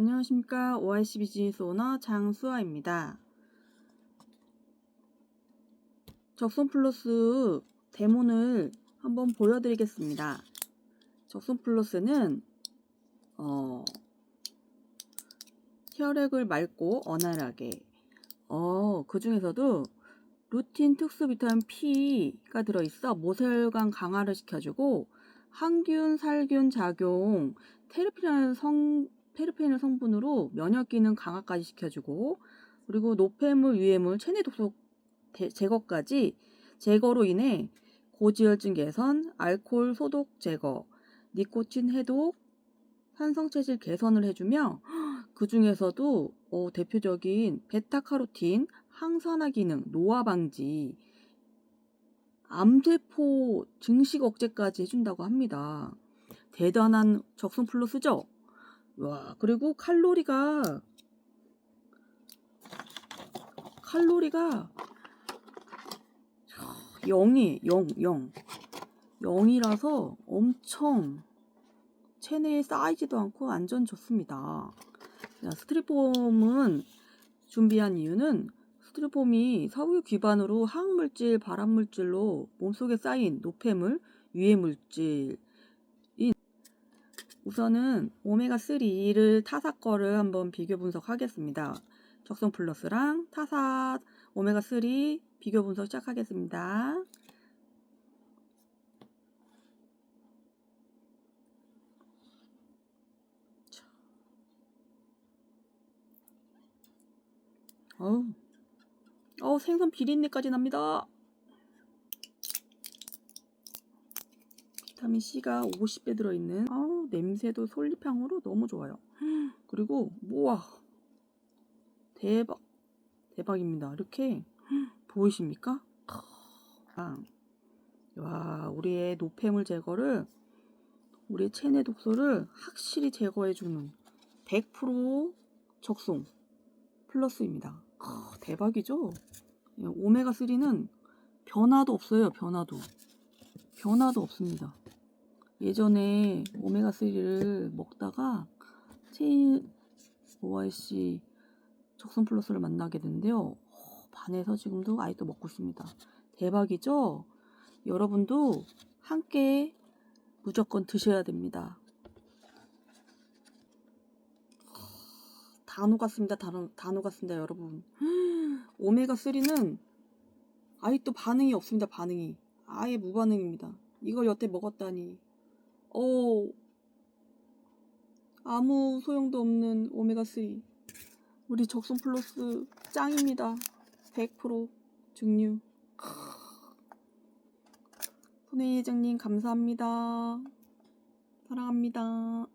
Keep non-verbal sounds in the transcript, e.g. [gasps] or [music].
안녕하십니까. OIC 비즈니스 오너 장수아입니다. 적손 플러스 데모를 한번 보여드리겠습니다. 적손 플러스는 어, 혈액을 맑고 어날하게 어, 그 중에서도 루틴 특수 비타민 P가 들어있어 모세혈관 강화를 시켜주고 항균, 살균 작용, 테르피라는 성 테르페인을 성분으로 면역 기능 강화까지 시켜주고 그리고 노폐물, 유해물, 체내 독소 대- 제거까지 제거로 인해 고지혈증 개선, 알코올 소독 제거, 니코틴 해독, 산성 체질 개선을 해주며 [gasps] 그 중에서도 어, 대표적인 베타카로틴, 항산화 기능, 노화 방지, 암세포 증식 억제까지 해준다고 합니다. 대단한 적성 플러스죠? 와, 그리고 칼로리가 칼로리가 0이 0, 0. 0이라서 엄청 체내에 쌓이지도 않고 안전 좋습니다. 자, 스트리폼은 준비한 이유는 스트리폼이 석유 기반으로 화학물질, 발암물질로 몸속에 쌓인 노폐물, 유해물질 우선은 오메가3를 타사 거를 한번 비교 분석하겠습니다. 적성 플러스랑 타사 오메가3 비교 분석 시작하겠습니다. 자. 어우, 어우 생선 비린내까지 납니다. 비타민 C가 50배 들어있는 아우 냄새도 솔잎향으로 너무 좋아요. 그리고 우와 대박 대박입니다. 이렇게 보이십니까? 아, 와 우리의 노폐물 제거를 우리의 체내 독소를 확실히 제거해주는 100% 적송 플러스입니다. 아, 대박이죠? 오메가 3는 변화도 없어요. 변화도 변화도 없습니다. 예전에 오메가3를 먹다가 OIC 적성 플러스를 만나게 된데요. 어, 반해서 지금도 아직도 먹고 있습니다. 대박이죠? 여러분도 함께 무조건 드셔야 됩니다. 다 녹았습니다. 다, 녹- 다 녹았습니다, 여러분. [gasps] 오메가3는 아직도 반응이 없습니다, 반응이. 아예 무반응입니다. 이걸 여태 먹었다니. 어, 아무 소용도 없는 오메가3. 우리 적성 플러스 짱입니다. 100% 증류. 손혜희 회장님 감사합니다. 사랑합니다.